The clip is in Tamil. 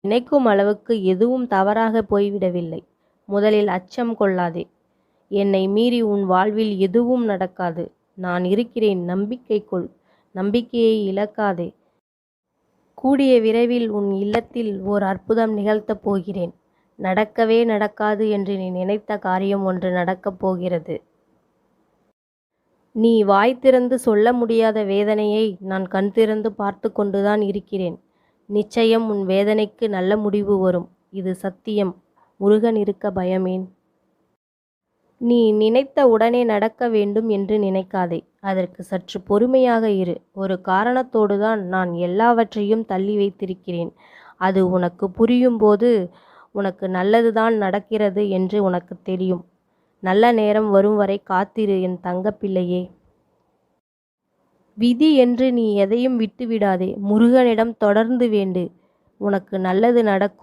நினைக்கும் அளவுக்கு எதுவும் தவறாக போய்விடவில்லை. முதலில் அச்சம் கொள்ளாதே. என்னை மீறி உன் வாழ்வில் எதுவும் நடக்காது. நான் இருக்கிறேன். நம்பிக்கை கொள். நம்பிக்கையை இழக்காதே. கூடிய விரைவில் உன் இல்லத்தில் ஓர் அற்புதம் நிகழ்த்தப் போகிறேன். நடக்கவே நடக்காது என்று நீ நினைத்த காரியம் ஒன்று நடக்கப் போகிறது. நீ வாய் திறந்து சொல்ல முடியாத வேதனையை நான் கண் திறந்து பார்த்து கொண்டுதான் இருக்கிறேன். நிச்சயம் உன் வேதனைக்கு நல்ல முடிவு வரும். இது சத்தியம். முருகன் இருக்க பயமேன். நீ நினைத்த உடனே நடக்க வேண்டும் என்று நினைக்காதே. அதற்கு சற்று பொறுமையாக இரு. ஒரு காரணத்தோடுதான் நான் எல்லாவற்றையும் தள்ளி வைத்திருக்கிறேன். அது உனக்கு புரியும் போது உனக்கு நல்லதுதான் நடக்கிறது என்று உனக்கு தெரியும். நல்ல நேரம் வரும் வரை காத்திரு என் தங்கப்பிள்ளையே. விதி என்று நீ எதையும் விட்டுவிடாதே. முருகனிடம் தொடர்ந்து வேண்டு. உனக்கு நல்லது நடக்கும்.